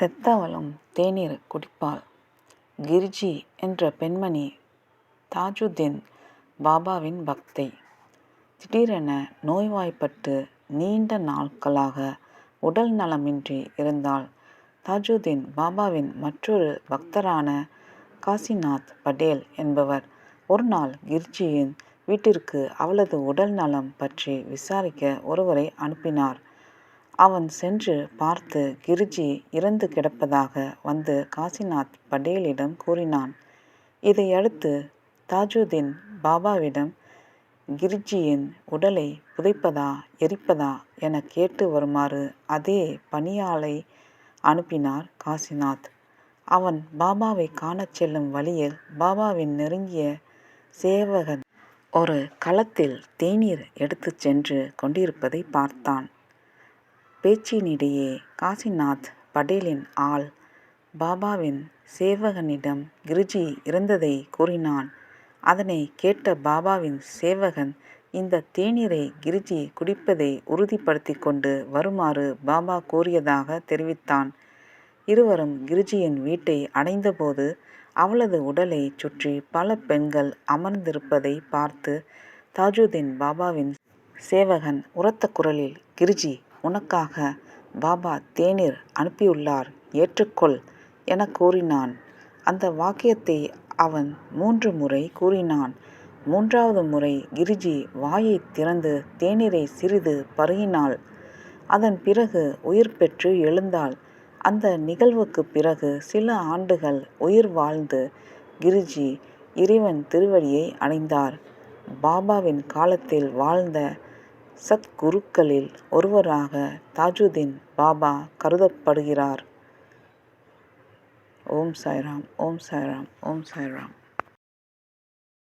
செத்தவளும் தேநீர் குடிப்பாள் கிரிஜி என்ற பெண்மணி தாஜுதீன் பாபாவின் பக்தை. திடீரென நோய்வாய்ப்பட்டு நீண்ட நாட்களாக உடல் நலமின்றி இருந்தால் தாஜுதீன் பாபாவின் மற்றொரு பக்தரான காசிநாத் படேல் என்பவர் ஒருநாள் கிர்ஜியின் வீட்டிற்கு அவளது உடல் நலம் பற்றி விசாரிக்க ஒருவரை அனுப்பினார். அவன் சென்று பார்த்து கிரிஜி இறந்து கிடப்பதாக வந்து காசிநாத் படேலிடம் கூறினான். இதையடுத்து தாஜுதீன் பாபாவிடம் கிரிஜியின் உடலை புதைப்பதா எரிப்பதா எனக் கேட்டு வருமாறு அதே பணியாளை அனுப்பினார் காசிநாத். அவன் பாபாவைக் காணச் செல்லும் வழியில் பாபாவின் நெருங்கிய சேவகன் ஒரு களத்தில் தேநீர் எடுத்துச் சென்று கொண்டிருப்பதை பார்த்தான். பேச்சினிடையே காசிநாத் படேலின் ஆள் பாபாவின் சேவகனிடம் கிருஜி இருந்ததை கூறினான். அதனை கேட்ட பாபாவின் சேவகன் இந்த தேநீரை கிரிஜி குடிப்பதை உறுதிப்படுத்தி கொண்டு வருமாறு பாபா கூறியதாக தெரிவித்தான். இருவரும் கிரிஜியின் வீட்டை அடைந்தபோது அவளது உடலைச் சுற்றி பல பெண்கள் அமர்ந்திருப்பதைப் பார்த்து தாஜுதீன் பாபாவின் சேவகன் உரத்த குரலில் கிரிஜி உனக்காக பாபா தேநீர் அனுப்பியுள்ளார் ஏற்றுக்கொள் என கூறினான். அந்த வாக்கியத்தை அவன் மூன்று முறை கூறினான். மூன்றாவது முறை கிரிஜி வாயைத் திறந்து தேநீரை சிறிது பருகினாள். அதன் பிறகு உயிர் பெற்று எழுந்தாள். அந்த நிகழ்வுக்குப் பிறகு சில ஆண்டுகள் உயிர் வாழ்ந்து கிரிஜி இறைவன் திருவடியை அடைந்தார். பாபாவின் காலத்தில் வாழ்ந்த சத்குருக்களில் ஒருவராக தாஜுதீன் பாபா கருதப்படுகிறார். ஓம் சாய்ராம் ஓம் சாய்ராம் ஓம் சாய்ராம்